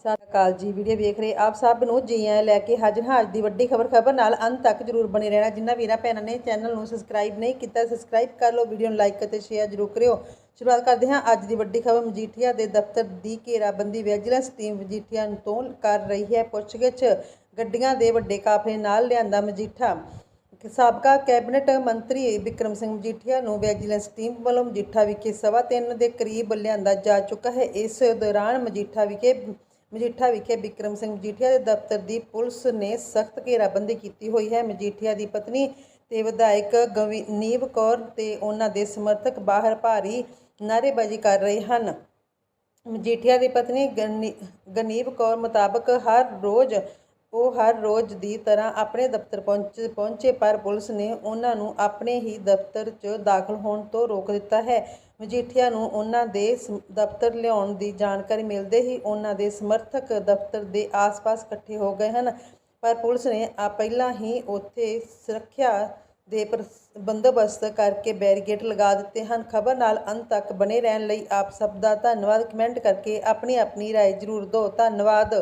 ਸਤਿ ਸ਼੍ਰੀ ਅਕਾਲ ਜੀ, ਵੀਡੀਓ ਵੇਖ ਰਹੇ ਆਪ ਸਭ ਨੂੰ ਜੀ ਆਇਆਂ ਲੈ ਕੇ ਹਾਜ਼ਰ ਹਾਂ। ਦੀ ਵੱਡੀ ਖਬਰ ਖਬਰ ਨਾਲ ਅੰਤ ਤੱਕ ਜਰੂਰ ਬਣੇ ਰਹਿਣਾ। ਜਿਨ੍ਹਾਂ ਵੀਰਾਂ ਭੈਣਾਂ ਨੇ ਚੈਨਲ ਨੂੰ ਸਬਸਕ੍ਰਾਈਬ ਨਹੀਂ ਕੀਤਾ, ਸਬਸਕ੍ਰਾਈਬ ਕਰ ਲਓ, ਵੀਡੀਓ ਨੂੰ ਲਾਈਕ ਅਤੇ ਸ਼ੇਅਰ ਜਰੂਰ ਕਰਿਓ। ਸ਼ੁਰੂਆਤ ਕਰਦੇ ਹਾਂ ਅੱਜ ਦੀ ਵੱਡੀ ਖਬਰ। ਮਜੀਠੀਆ ਦੇ ਦਫ਼ਤਰ ਦੀ ਘੇਰਾਬੰਦੀ ਵਿਜੀਲੈਂਸ ਟੀਮ ਮਜੀਠੀਆ ਤੋਂ ਕਰ ਰਹੀ ਹੈ। ਪੁੱਛਗਿੱਛ, ਗੱਡੀਆਂ ਦੇ ਵੱਡੇ ਕਾਫਲੇ ਨਾਲ ਲਿਆਂਦਾ ਮਜੀਠਾ। ਸਾਬਕਾ ਕੈਬਨਿਟ ਮੰਤਰੀ ਵਿਕਰਮ ਸਿੰਘ ਮਜੀਠੀਆ ਨੂੰ ਵਿਜੀਲੈਂਸ ਟੀਮ ਵੱਲੋਂ ਮਜੀਠਾ ਵਿਖੇ ਸਵਾ ਤਿੰਨ ਦੇ ਕਰੀਬ ਲਿਆਂਦਾ ਜਾ ਚੁੱਕਾ ਹੈ। ਇਸ ਦੌਰਾਨ ਮਜੀਠਾ ਵਿਖੇ ਮਜੀਠਾ ਵਿਖੇ ਬਿਕਰਮ ਸਿੰਘ ਮਜੀਠੀਆ ਦੇ ਦਫ਼ਤਰ ਦੀ ਪੁਲਿਸ ਨੇ ਸਖਤ ਘੇਰਾਬੰਦੀ ਕੀਤੀ ਹੋਈ ਹੈ। ਮਜੀਠੀਆ ਦੀ ਪਤਨੀ ਤੇ ਵਿਧਾਇਕ ਗਵਨੀਵ ਕੌਰ ਤੇ ਉਹਨਾਂ ਦੇ ਸਮਰਥਕ ਬਾਹਰ ਭਾਰੀ ਨਾਅਰੇਬਾਜ਼ੀ ਕਰ ਰਹੇ ਹਨ। ਮਜੀਠੀਆ ਦੀ ਪਤਨੀ ਗਨੀ- ਗਨੀਵ ਕੌਰ ਮੁਤਾਬਕ ਹਰ ਰੋਜ਼ ਉਹ ਹਰ ਰੋਜ਼ ਦੀ ਤਰ੍ਹਾਂ ਆਪਣੇ ਦਫ਼ਤਰ ਪਹੁੰਚ ਪਹੁੰਚੇ ਪਰ ਪੁਲਿਸ ਨੇ ਉਹਨਾਂ ਨੂੰ ਆਪਣੇ ਹੀ ਦਫ਼ਤਰ 'ਚ ਦਾਖਲ ਹੋਣ ਤੋਂ ਰੋਕ ਦਿੱਤਾ ਹੈ ਮਜੀਠੀਆ ਨੂੰ ਉਹਨਾਂ ਦੇ ਸ- ਦਫ਼ਤਰ ਲਿਆਉਣ ਦੀ ਜਾਣਕਾਰੀ ਮਿਲਦੇ ਹੀ ਉਹਨਾਂ ਦੇ ਸਮਰਥਕ ਦਫ਼ਤਰ ਦੇ ਆਸ-ਪਾਸ ਇਕੱਠੇ ਹੋ ਗਏ ਹਨ ਪਰ ਪੁਲਿਸ ਨੇ ਆ ਪਹਿਲਾਂ ਹੀ ਉੱਥੇ ਸੁਰੱਖਿਆ ਦੇ ਪ੍ਰਸ- ਬੰਦੋਬਸਤ ਕਰਕੇ ਬੈਰੀਗੇਡ ਲਗਾ ਦਿੱਤੇ ਹਨ ਖਬਰ ਨਾਲ ਅੰਤ ਤੱਕ ਬਣੇ ਰਹਿਣ ਲਈ ਆਪ ਸਭ ਦਾ ਧੰਨਵਾਦ ਕਮੈਂਟ ਕਰਕੇ ਆਪਣੀ ਆਪਣੀ رائے ਜ਼ਰੂਰ ਦਿਓ ਧੰਨਵਾਦ